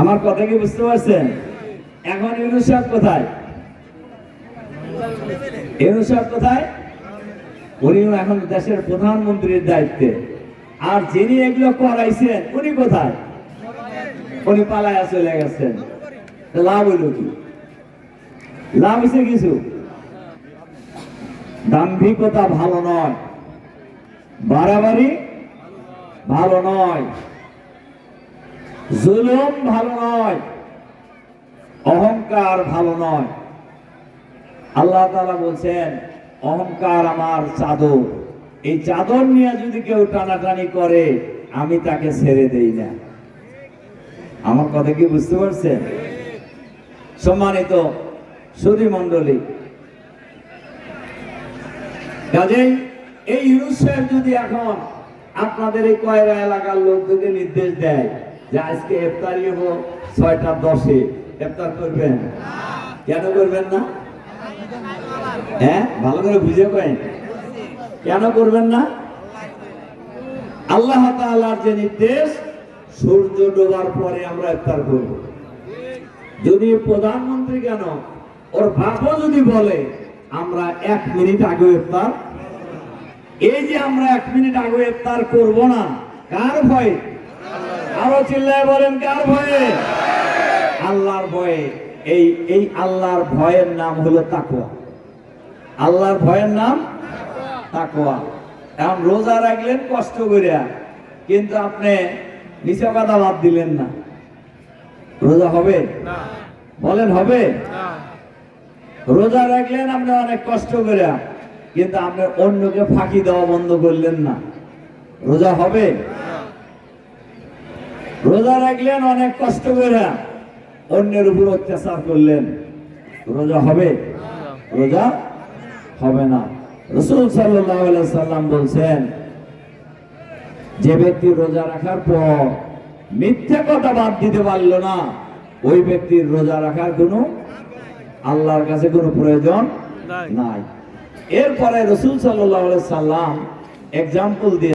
আমার কথা কি বুঝতে পারছেন? এখন ইউনুস কোথায়? ইউনুস কোথায়? উনিও এখন দেশের প্রধানমন্ত্রীর দায়িত্বে। আর যিনি এগুলো করাইছেন, উনি কোথায়? উনি পালায়া চলে গেছেন। লাভ হইল কি? লাভ হয়েছে কিছু? দাম্ভিকতা ভালো নয়। বাড়াবাড়ি ভালো নয়। জুলুম ভালো নয়, অহংকার ভালো নয়। আল্লাহ তালা বলছেন, অহংকার আমার চাদর। এই চাদর নিয়ে যদি কেউ টানাটানি করে, আমি তাকে ছেড়ে দেই না। আমার কথা কি বুঝতে পারছেন? সম্মানিত সুধী মন্ডলী কাজেই এই ইউনুস যদি এখন আপনাদের এই কয়রা এলাকার লোকদেরকে নির্দেশ দেয় যে আজকে ইফতারি হব ছয়টা দশে। ইফতার করবেন? কেন করবেন না? হ্যাঁ ভালো করে বুঝে পাই কেন করবেন না? আল্লাহ তাআলার যে নির্দেশ, সূর্য ডোবার পরে আমরা ইফতার করব। যদি প্রধানমন্ত্রী কেন, ওর বাপও যদি বলে, আমরা এক মিনিট আগে ইফতার এই যে আমরা এক মিনিট আগে ইফতার করব না, কার ভয়ে? আরও চিল্লায় বলেন কার ভয়ে? আল্লাহর ভয়ে। এই এই আল্লাহর ভয়ের নাম হলো তাকওয়া। আল্লাহর ভয়ের নাম তাকওয়া। এখন রোজা রাখলেন কষ্ট করিয়া কিন্তু আপনি নিচা কথা বাদ দিলেন না। রোজা হবে? বলেন হবে? রোজা রাখলেন আপনি অনেক কষ্ট করিয়া কিন্তু আপনি অন্যকে ফাঁকি দেওয়া বন্ধ করলেন না। রোজা হবে? রোজা রাখলেন অনেক কষ্ট করে। অন্যের উপর অত্যাচার করলেন। রোজা হবে? রোজা হবে না। রসুল সাল্লাহ সাল্লাম বলছেন যে ব্যক্তি রোজা রাখার পর মিথ্যা কথা বাদ দিতে পারল না ওই ব্যক্তির রোজা রাখার কোনো আল্লাহর কাছে কোনো প্রয়োজন নাই। এরপরে রসুল সাল্লাহ সাল্লাম এক্সাম্পল দিয়ে